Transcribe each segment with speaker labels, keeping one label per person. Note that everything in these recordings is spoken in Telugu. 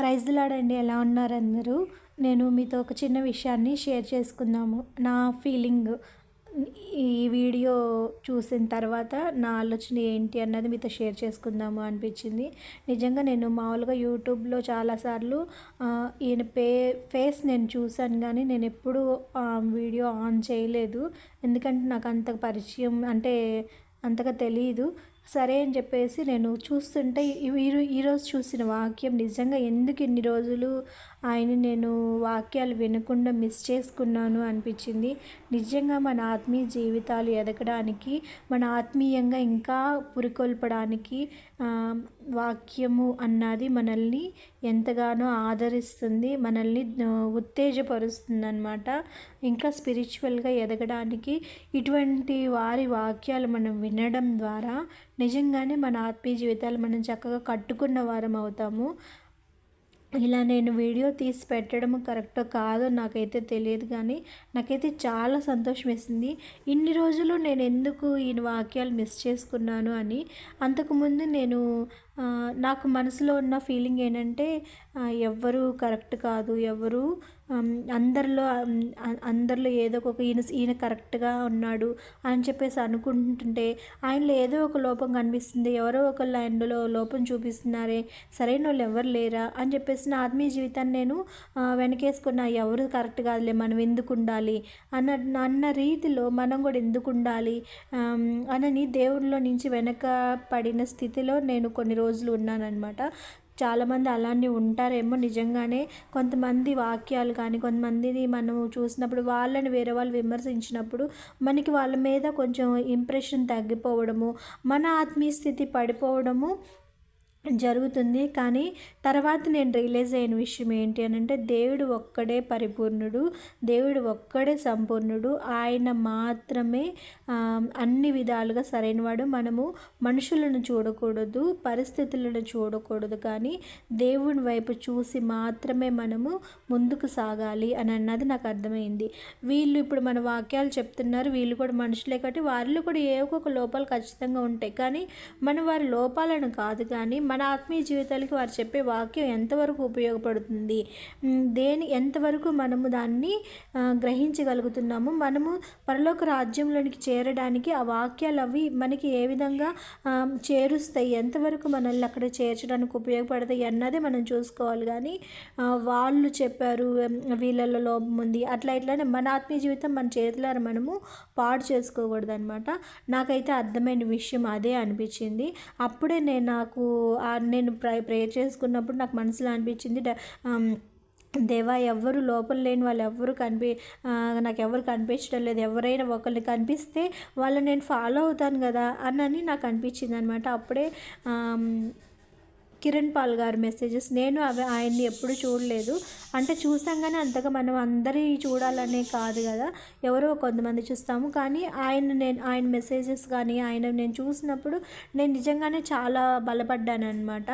Speaker 1: ప్రైజ్లాడండి ఎలా ఉన్నారు అందరూ? నేను మీతో ఒక చిన్న విషయాన్ని షేర్ చేసుకుందాము. నా ఫీలింగ్ ఈ వీడియో చూసిన తర్వాత నా ఆలోచన ఏంటి అన్నది మీతో షేర్ చేసుకుందాము అనిపించింది. నిజంగా నేను మామూలుగా యూట్యూబ్లో చాలాసార్లు ఈయన పే ఫేస్ నేను చూశాను కానీ నేను ఎప్పుడూ వీడియో ఆన్ చేయలేదు. ఎందుకంటే నాకు అంత పరిచయం అంటే అంతగా తెలియదు సరే అని చెప్పేసి నేను చూస్తుంటే ఈరో ఈరోజు చూసిన వాక్యం నిజంగా ఎందుకు ఇన్ని రోజులు ఆయన నేను వాక్యాలు వినకుండా మిస్ చేసుకున్నాను అనిపించింది. నిజంగా మన ఆత్మీయ జీవితాలు ఎదగడానికి మన ఆత్మీయంగా ఇంకా పురికొల్పడానికి వాక్యము అన్నది మనల్ని ఎంతగానో ఆదరిస్తుంది మనల్ని ఉత్తేజపరుస్తుంది అనమాట ఇంకా స్పిరిచువల్గా ఎదగడానికి ఇటువంటి వారి వాక్యాలు మనం వినడం ద్వారా నిజంగానే మన ఆత్మీయ జీవితాలు మనం చక్కగా కట్టుకున్న వారం అవుతాము. ఇలా నేను వీడియో తీసి పెట్టడం కరెక్టో కాదో నాకైతే తెలియదు కానీ నాకైతే చాలా సంతోషం వేసింది. ఇన్ని రోజులు నేను ఎందుకు ఈ వాక్యాలు మిస్ చేసుకున్నాను అని అంతకుముందు నేను నాకు మనసులో ఉన్న ఫీలింగ్ ఏంటంటే ఎవ్వరూ కరెక్ట్ కాదు ఎవరు అందరిలో అందరిలో ఏదో ఒక ఈయన ఈయన కరెక్ట్గా ఉన్నాడు అని చెప్పేసి అనుకుంటుంటే ఆయనలో ఏదో ఒక లోపం కనిపిస్తుంది ఎవరో ఒకళ్ళు ఆయనలో లోపం చూపిస్తున్నారే సరైన వాళ్ళు ఎవరు లేరా అని చెప్పేసి నా ఆత్మీయ జీవితాన్ని నేను వెనకేసుకున్న ఎవరు కరెక్ట్ కాదులే మనం ఎందుకు ఉండాలి అన్న అన్న రీతిలో మనం కూడా ఎందుకు ఉండాలి అనని దేవుడిలో నుంచి వెనక పడిన స్థితిలో నేను కొన్ని రోజులు ఉన్నానన్నమాట. చాలామంది అలానే ఉంటారేమో నిజంగానే. కొంతమంది వాక్యాలు కానీ కొంతమందిని మనం చూసినప్పుడు వాళ్ళని వేరే వాళ్ళు విమర్శించినప్పుడు మనకి వాళ్ళ మీద కొంచెం ఇంప్రెషన్ తగ్గిపోవడము మన ఆత్మీయ స్థితి పడిపోవడము జరుగుతుంది. కానీ తర్వాత నేను రియలైజ్ అయిన విషయం ఏంటి అని అంటే దేవుడు ఒక్కడే పరిపూర్ణుడు. దేవుడు ఒక్కడే సంపూర్ణుడు. ఆయన మాత్రమే అన్ని విధాలుగా సరైనవాడు. మనము మనుషులను చూడకూడదు పరిస్థితులను చూడకూడదు. కానీ దేవుని వైపు చూసి మాత్రమే మనము ముందుకు సాగాలి అని అన్నది నాకు అర్థమైంది. వీళ్ళు ఇప్పుడు మన వాక్యాలు చెప్తున్నారు. వీళ్ళు కూడా మనుషులే కాబట్టి వారిలో కూడా ఏ ఒక్కొక్క లోపాలు ఖచ్చితంగా ఉంటాయి. కానీ మనం వారి లోపాలను కాదు. కానీ మన ఆత్మీయ జీవితాలకి వారు చెప్పే వాక్యం ఎంతవరకు ఉపయోగపడుతుంది? దేని ఎంతవరకు మనము దాన్ని గ్రహించగలుగుతున్నాము? మనము పరలోక రాజ్యంలోనికి చేరడానికి ఆ వాక్యాలు అవి మనకి ఏ విధంగా చేరుస్తాయి? ఎంతవరకు మనల్ని అక్కడ చేర్చడానికి ఉపయోగపడతాయి అన్నదే మనం చూసుకోవాలి. కానీ వాళ్ళు చెప్పారు వీళ్ళలో లోపం ఉంది. అట్లా ఇట్లానే మన ఆత్మీయ జీవితం మన చేతులారా మనము పాడు చేసుకోకూడదు అనమాట నాకైతే అర్థమైన విషయం అదే అనిపించింది. అప్పుడే నేను నాకు నేను ప్రే ప్రేయర్ చేసుకున్నప్పుడు నాకు మనసులో అనిపించింది దేవా ఎవ్వరు లోపల లేని వాళ్ళు ఎవ్వరు కనిపి నాకు ఎవరు కనిపించడం లేదు. ఎవరైనా ఒకరిని కనిపిస్తే వాళ్ళని నేను ఫాలో అవుతాను కదా అని నాకు అనిపించింది అనమాట అప్పుడే కిరణ్ పాల్ గారి మెసేజెస్ నేను అవి ఆయన్ని ఎప్పుడు చూడలేదు. అంటే చూసాం అంతగా మనం అందరి చూడాలనే కాదు కదా. ఎవరో కొంతమంది చూస్తాము. కానీ ఆయన నేను ఆయన మెసేజెస్ కానీ ఆయన నేను చూసినప్పుడు నేను నిజంగానే చాలా బలపడ్డాను అనమాట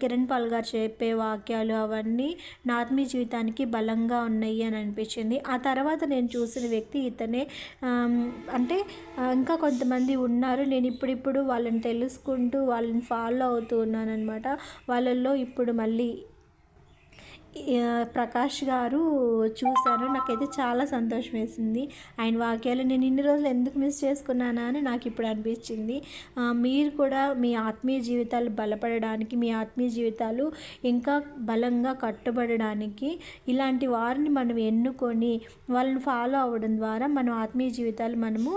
Speaker 1: కిరణ్ పాల్ గారు చెప్పే వాక్యాలు అవన్నీ నా ఆత్మీయ జీవితానికి బలంగా ఉన్నాయి అని అనిపించింది. ఆ తర్వాత నేను చూసిన వ్యక్తి ఇతనే. అంటే ఇంకా కొంతమంది ఉన్నారు. నేను ఇప్పుడిప్పుడు వాళ్ళని తెలుసుకుంటూ వాళ్ళని ఫాలో అవుతూ ఉన్నాను అనమాట వాళ్ళల్లో ఇప్పుడు మళ్ళీ ప్రకాష్ గారు చూశారు. నాకైతే చాలా సంతోషం వేసింది ఆయన వాక్యాలు నేను ఇన్ని రోజులు ఎందుకు మిస్ చేసుకున్నానా అని నాకు ఇప్పుడు అనిపించింది. మీరు కూడా మీ ఆత్మీయ జీవితాలు బలపడడానికి మీ ఆత్మీయ జీవితాలు ఇంకా బలంగా కట్టుబడడానికి ఇలాంటి వారిని మనం ఎన్నుకొని వాళ్ళని ఫాలో అవ్వడం ద్వారా మన ఆత్మీయ జీవితాలు మనము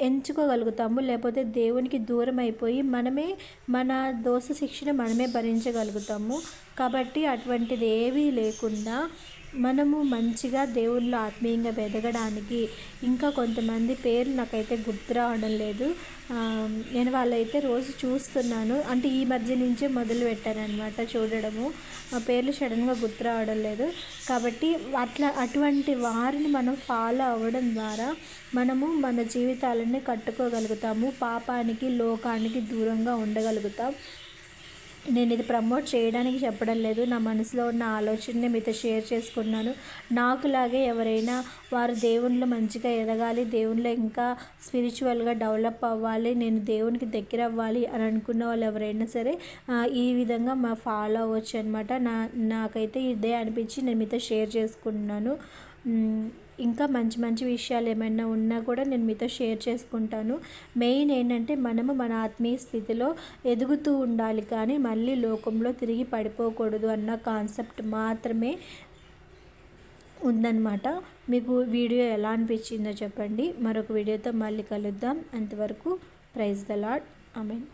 Speaker 1: ఎంచుకోగలుగుతాము. లేకపోతే దేవునికి దూరం అయిపోయి మనమే మన దోష శిక్షణ మనమే భరించగలుగుతాము. కాబట్టి అటువంటిది ఏవీ లేకుండా మనము మంచిగా దేవుళ్ళు ఆత్మీయంగా ఎదగడానికి ఇంకా కొంతమంది పేర్లు నాకైతే గుర్తు రావడం లేదు. నేను వాళ్ళైతే రోజు చూస్తున్నాను. అంటే ఈ మధ్య నుంచే మొదలు పెట్టారనమాట చూడడము. చూడడము పేర్లు సడన్గా గుర్తు రావడం లేదు. కాబట్టి అట్లా అటువంటి వారిని మనం ఫాలో అవ్వడం ద్వారా మనము మన జీవితాలని కట్టుకోగలుగుతాము. పాపానికి లోకానికి దూరంగా ఉండగలుగుతాం. నేను ఇది ప్రమోట్ చేయడానికి చెప్పడం లేదు. నా మనసులో ఉన్న ఆలోచనని మీతో షేర్ చేసుకున్నాను. నాకులాగే ఎవరైనా వారు దేవుళ్ళు మంచిగా ఎదగాలి దేవుళ్ళు ఇంకా స్పిరిచువల్గా డెవలప్ అవ్వాలి నేను దేవునికి దగ్గర అవ్వాలి అని అనుకున్న వాళ్ళు ఎవరైనా సరే ఈ విధంగా మా ఫాలో అవ్వచ్చు అనమాట నా నాకైతే ఇదే అనిపించి నేను మీతో షేర్ చేసుకున్నాను. ఇంకా మంచి మంచి విషయాలు ఏమైనా ఉన్నా కూడా నేను మీతో షేర్ చేసుకుంటాను. మెయిన్ ఏంటంటే మనము మన ఆత్మీయ స్థితిలో ఎదుగుతూ ఉండాలి కానీ మళ్ళీ లోకంలో తిరిగి పడిపోకూడదు అన్న కాన్సెప్ట్ మాత్రమే ఉందన్నమాట. మీకు వీడియో ఎలా అనిపించిందో చెప్పండి. మరొక వీడియోతో మళ్ళీ కలుద్దాం. అంతవరకు praise the Lord I mean